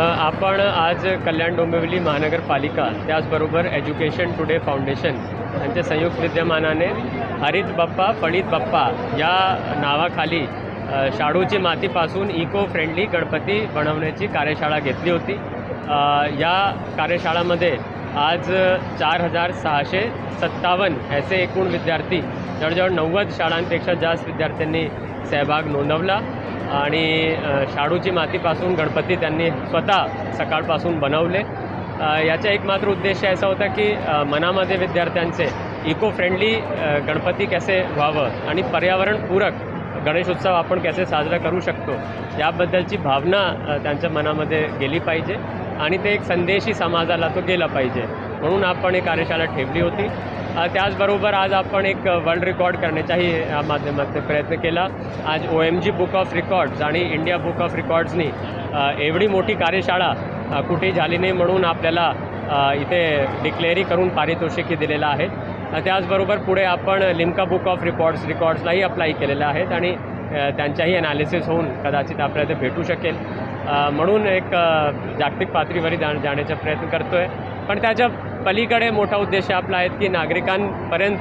आपण आज कल्याण डोंबिवली महानगरपालिका त्याचबरोबर एज्युकेशन टुडे फाउंडेशन यांच्या संयुक्त विद्यमानाने हरित बाप्पा फणित बाप्पा या नावाखाली शाडूची मातीपासून इको फ्रेंडली गणपती बनवण्याची कार्यशाळा घेतली होती. या कार्यशाळामध्ये आज चार हजार सहाशे सत्तावन्न असे एकूण विद्यार्थी जवळजवळ नव्वद शाळांपेक्षा जास्त विद्यार्थ्यांनी सहभाग नोंदवला. आणि शाडूची मातीपासून गणपती त्यांनी स्वतः सकाळपासून बनवले. याचा एकमात्र उद्देश असा होता की मनामध्ये विद्यार्थ्यांचे इको फ्रेंडली गणपती कसे व्हावं आणि पर्यावरणपूरक गणेशोत्सव आपण कसे साजरा करू शकतो याबद्दलची भावना त्यांच्या मनामध्ये गेली पाहिजे आणि ते एक संदेशी समाजाला तो गेला पाहिजे. म्हणून आपण एक कार्यशाळा ठेवली होती. त्याचबरोबर आज आपण एक वर्ल्ड रेकॉर्ड करण्याचाही या माध्यमातून प्रयत्न केला. आज O M G book of records आणि इंडिया बुक ऑफ रेकॉर्ड्सनी एवढी मोठी कार्यशाळा कुठे झाली नाही म्हणून आपल्याला इथे डिक्लेअरी करून पारितोषिकही दिलेलं आहे. त्याचबरोबर पुढे आपण लिम्का बुक ऑफ रिकॉर्ड्स रेकॉर्ड्सलाही अप्लाय केलेलं आहेत आणि त्यांच्याही ॲनालिसिस होऊन कदाचित आपल्याला ते भेटू शकेल. म्हणून एक जागतिक पातळीवर जा जाण्याचा प्रयत्न करतो आहे पण त्याच्या पलीकडे मोठा उद्देश आपला आहे की नागरिकांपर्यंत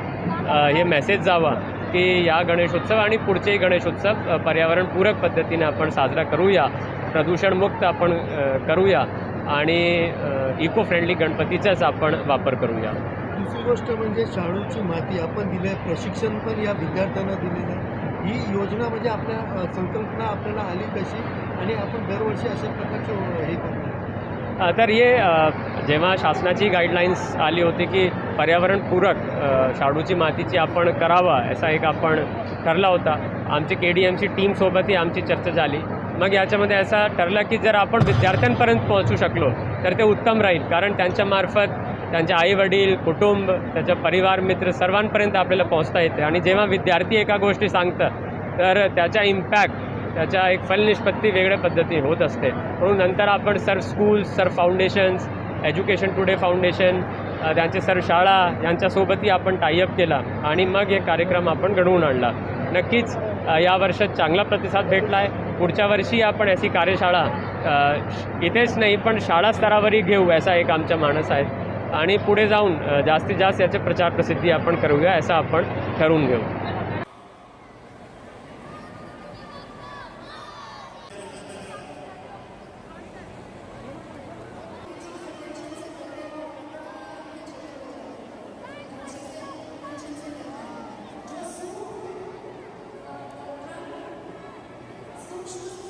हे मेसेज जावा की या गणेशोत्सव आणि पुढचेही गणेशोत्सव पर्यावरणपूरक पद्धतीने आपण साजरा करूया. प्रदूषणमुक्त आपण करूया आणि इको फ्रेंडली गणपतीचाच आपण वापर करूया. दुसरी गोष्ट म्हणजे शाळूची माती आपण दिली आहे प्रशिक्षण पण या विद्यार्थ्यांना दिलेलं आहे. ही योजना म्हणजे आपल्या संकल्पना आपल्याला आली कशी आणि आपण दरवर्षी अशा प्रकारचे हे करतो. तर हे जेव्हा शासनाची गाईडलाईन्स आली होती की पर्यावरणपूरक शाडूची मातीची आपण करावा असा एक आपण ठरला होता. आमची के डी एमची टीमसोबतही आमची चर्चा झाली. मग याच्यामध्ये असा ठरला की जर आपण विद्यार्थ्यांपर्यंत पोहोचू शकलो तर ते उत्तम राहील. कारण त्यांच्यामार्फत त्यांचे आईवडील कुटुंब त्याच्या परिवार मित्र सर्वांपर्यंत आपल्याला पोहोचता येते. आणि जेव्हा विद्यार्थी एका गोष्टी सांगतं तर त्याचा इम्पॅक्ट त्याच्या एक फलनिष्पत्ती वेगळ्या पद्धतीने होत असते. म्हणून नंतर आपण sir schools sir foundations education today foundation त्यांचे सर शाळा यांच्यासोबतही आपण टायअप केला आणि मग हे कार्यक्रम आपण घडवून आणला. नक्कीच या वर्षात चांगला प्रतिसाद भेटला आहे पुढच्या वर्षी आपण अशी कार्यशाळा श- इथेच नाही पण शाळा स्तरावरही घेऊ असा एक आमचा माणस आहे. आणि पुढे जाऊन जास्तीत जास्त याचे प्रचार प्रसिद्धी आपण करूया असं आपण ठरवून घेऊ. Deus.